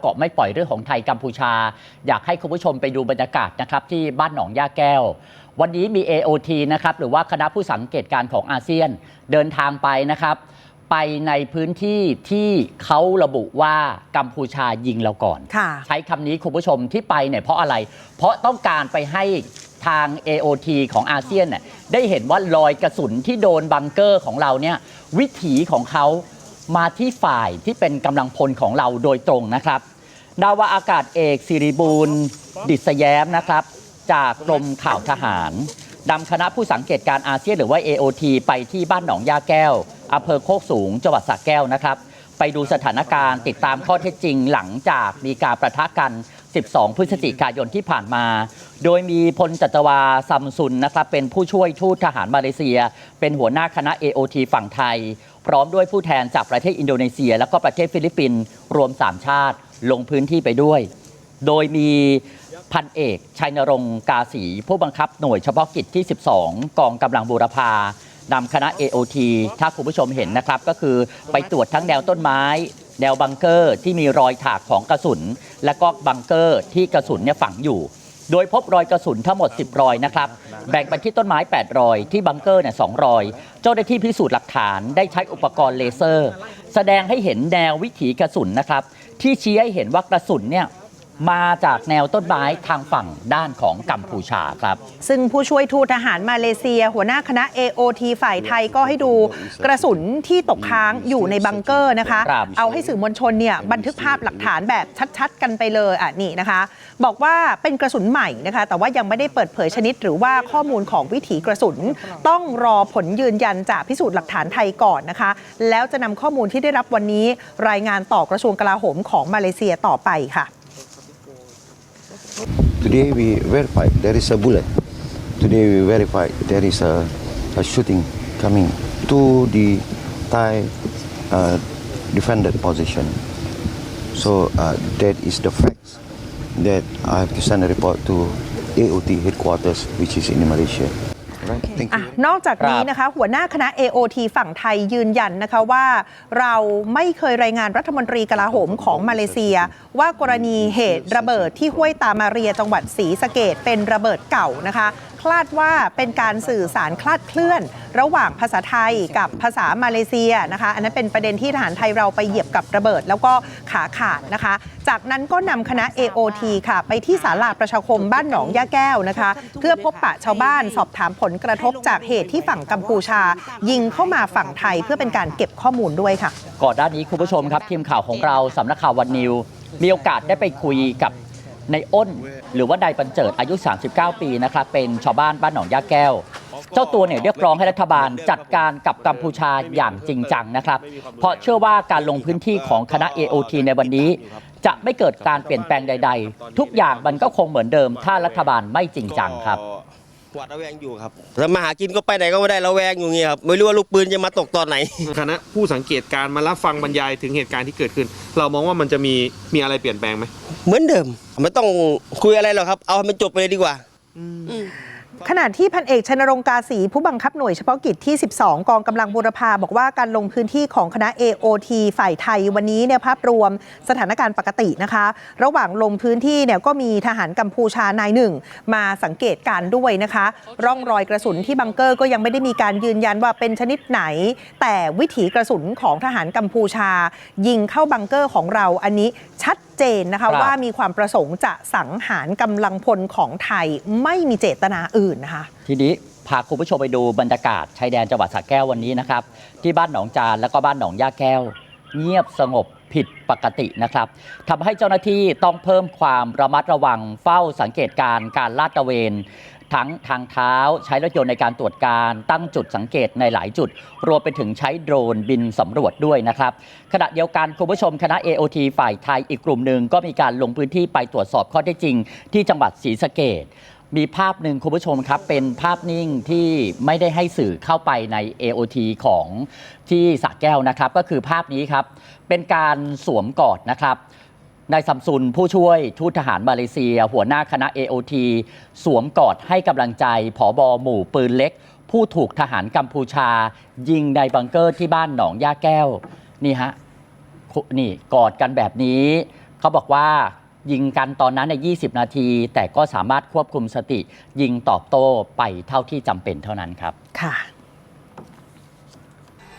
เกาะไม่ปล่อยเรื่องของไทยกัมพูชา อยากให้คุณผู้ชมไปดูบรรยากาศนะครับที่บ้านหนองย่าแก้ว วันนี้มี AOT นะครับหรือว่าคณะผู้สังเกตการณ์ของอาเซียนเดินทางไปนะครับ ไปในพื้นที่ที่เขาระบุว่ากัมพูชายิงเราก่อน ค่ะ ใช้คำนี้คุณผู้ชมที่ไปเนี่ยเพราะอะไร เพราะต้องการไปให้ทาง AOT ของอาเซียนเนี่ยได้เห็นว่ารอยกระสุนที่โดนบังเกอร์ของเราเนี่ยวิถีของเขามาที่ฝ่ายที่เป็นกำลังพลของเราโดยตรงนะครับ ดาวาอากาศเอกสิริบูลดิษแย้มนะครับ จากกรมข่าวทหารนำคณะผู้สังเกตการณ์อาเซียนหรือว่า AOT ไปที่บ้านหนองยาแก้วอำเภอโคกสูงจังหวัดสระแก้วนะครับ ไปดูสถานการณ์ติดตามข้อเท็จจริงหลังจากมีการประทะกัน 12 พฤศจิกายนที่ผ่านมา โดยมีพลจัตวาซัมซุนนะครับเป็นผู้ช่วยทูตทหารมาเลเซีย เป็นหัวหน้าคณะ AOT ฝั่งไทย พร้อมด้วยผู้แทนจากประเทศอินโดนีเซีย แล้วก็ประเทศฟิลิปปินส์รวม 3 ชาติลงพื้นที่ไปด้วย โดยมีพันเอกชัยนรงค์กาสีผู้บังคับหน่วยเฉพาะกิจที่ 12 กองกำลังบูรพานำคณะ AOT ถ้าคุณผู้ชมเห็นนะครับ ก็คือไปตรวจทั้งแนวต้นไม้ แนวบังเกอร์ที่มีรอยถากของกระสุน และก็บังเกอร์ที่กระสุนเนี่ยฝังอยู่ โดยพบรอยกระสุนทั้งหมด 10 รอยนะครับ แบ่งไปที่ต้นไม้ 8 รอย ที่บังเกอร์เนี่ยสรอย เจ้าหน้าที่พิสูจน์หลักฐานได้ใช้อุปกรณ์เลเซอร์ แสดงให้เห็นแนววิถีกระสุนนะครับ ที่ชี้ให้เห็นว่ากระสุนเนี่ย มาจากแนวต้นไม้ทางฝั่งด้านของกัมพูชาครับ ซึ่งผู้ช่วยทูตทหารมาเลเซีย หัวหน้าคณะ AOT ฝ่ายไทยก็ให้ดูกระสุนที่ตกค้างอยู่ในบังเกอร์นะคะครับเอาให้สื่อมวลชนเนี่ยบันทึกภาพหลักฐานแบบชัด ๆ กันไปเลยอะนี่นะคะ บอกว่าเป็นกระสุนใหม่นะคะ แต่ว่ายังไม่ได้เปิดเผยชนิด หรือว่าข้อมูลของวิถีกระสุน ต้องรอผลยืนยันจากพิสูจน์หลักฐานไทยก่อนนะคะ แล้วจะนำข้อมูลที่ได้รับวันนี้รายงานต่อกระทรวงกลาโหมของมาเลเซียต่อไปค่ะ Today we verified there is a bullet. Today we verified there is a, a shooting coming to the Thai uh, defended position. So uh, that is the facts that I have to send a report to AOT headquarters, which is in Malaysia. Right? Thank อะ you. นอกจากนี้ครับนะคะ หัวหน้าคณะ AOT ฝั่งไทยยืนยันนะคะว่า เราไม่เคยรายงานรัฐมนตรีกลาโหมของมาเลเซีย ว่ากรณีเหตุระเบิดที่ห้วยตามาเรียจังหวัดศรีสะเกดเป็นระเบิดเก่านะคะ คลาดว่าเป็นการสื่อสารคลาดเคลื่อน ระหว่างภาษาไทยกับภาษามาเลเซียนะคะ อันนั้นเป็นประเด็นที่ทหารไทยเราไปเหยียบกับระเบิด แล้วก็ขาขาดนะคะ จากนั้นก็นำคณะ AOT ค่ะ ไปที่ศาลาประชาคมบ้านหนองย่าแก้วนะคะ เพื่อพบปะชาวบ้านสอบถามผลกระทบจากเหตุที่ฝั่งกัมพูชา ยิงเข้ามาฝั่งไทยเพื่อเป็นการเก็บข้อมูลด้วยค่ะก่อนหน้านี้คุณผู้ชมครับทีมข่าวของเราสำนักข่าววันนิวมีโอกาสได้ไปคุยกับ ในายอ้น หรือว่านายบรรเจิดอายุ 39 ปีนะครับเป็นชาวบ้านบ้านหนองย่าแก้ว เจ้าตัวเนี่ยเรียกร้องให้รัฐบาลจัดการกับกัมพูชาอย่างจริงจังนะครับ เพราะเชื่อว่าการลงพื้นที่ของคณะ AOT ในวันนี้ จะไม่เกิดการเปลี่ยนแปลงใด ๆ ทุกอย่างมันก็คงเหมือนเดิม ถ้ารัฐบาลไม่จริงจังครับหวาดระแวงอยู่ครับแล้วมาหากินก็ไปไหนก็ไม่ได้ระแวงอยู่เงี้ยครับ ไม่รู้ว่าลูกปืนจะมาตกตอนไหน คณะผู้สังเกตการณ์มารับฟังบรรยายถึงเหตุการณ์ที่เกิดขึ้น เรามองว่ามันจะมีมีอะไรเปลี่ยนแปลงไหม เหมือนเดิม ไม่ต้องคุยอะไรหรอกครับ เอาให้มันจบไปเลยดีกว่าขณะที่พันเอกชนรงค์กาสีผู้บังคับหน่วยเฉพาะกิจที่ 12 กองกำลังบูรพาบอกว่าการลงพื้นที่ของคณะ AOT ฝ่ายไทยวันนี้เนี่ยภาพรวมสถานการณ์ปกตินะคะ ระหว่างลงพื้นที่เนี่ยก็มีทหารกัมพูชานายหนึ่ง มาสังเกตการณ์ด้วยนะคะ ร่องรอยกระสุนที่บังเกอร์ก็ยังไม่ได้มีการยืนยันว่าเป็นชนิดไหน แต่วิถีกระสุนของทหารกัมพูชา ยิงเข้าบังเกอร์ของเราอันนี้ชัด เจนนะครัคะบว่ามีความประสงค์จะสังหารกำลังพลของไทยไม่มีเจตนาอื่นนะคะ ทีนี้พาคุณผู้ชมไปดูบรรยากาศชายแดนจังหวัดสระแก้ววันนี้นะครับ ที่บ้านหนองจานแล้วก็บ้านหนองย่าแก้ว เงียบสงบผิดปกตินะครับทำให้เจ้าหน้าที่ต้องเพิ่มความระมัดระวังเฝ้าสังเกตการณ์การลาดตระเวน ทั้งทางเท้าใช้รถยนต์ในการตรวจการตั้งจุดสังเกตในหลายจุด รวมไปถึงใช้โดรนบินสำรวจด้วยนะครับขณะเดียวกันคุณผู้ชมคณะ AOT ฝ่ายไทยอีกกลุ่มหนึ่งก็มีการลงพื้นที่ไปตรวจสอบข้อเท็จจริง ที่จังหวัดศรีสะเกดมีภาพหนึ่งคุณผู้ชมครับ เป็นภาพนิ่งที่ไม่ได้ให้สื่อเข้าไปใน AOT ของที่สระแก้วนะครับ ก็คือภาพนี้ครับ เป็นการสวมกอดนะครับ นายซัมซุนผู้ช่วยทูตทหารมาเลเซีย หัวหน้าคณะ AOT สวมกอดให้กำลังใจผอบอหมู่ปืนเล็ก ผู้ถูกทหารกัมพูชา ยิงในบังเกอร์ที่บ้านหนองย่าแก้ว นี่ฮะนี่กอดกันแบบนี้ เขาบอกว่ายิงกันตอนนั้นในย20 นาที แต่ก็สามารถควบคุมสติ ยิงตอบโต้ไปเท่าที่จำเป็นเท่านั้นครับค่ะ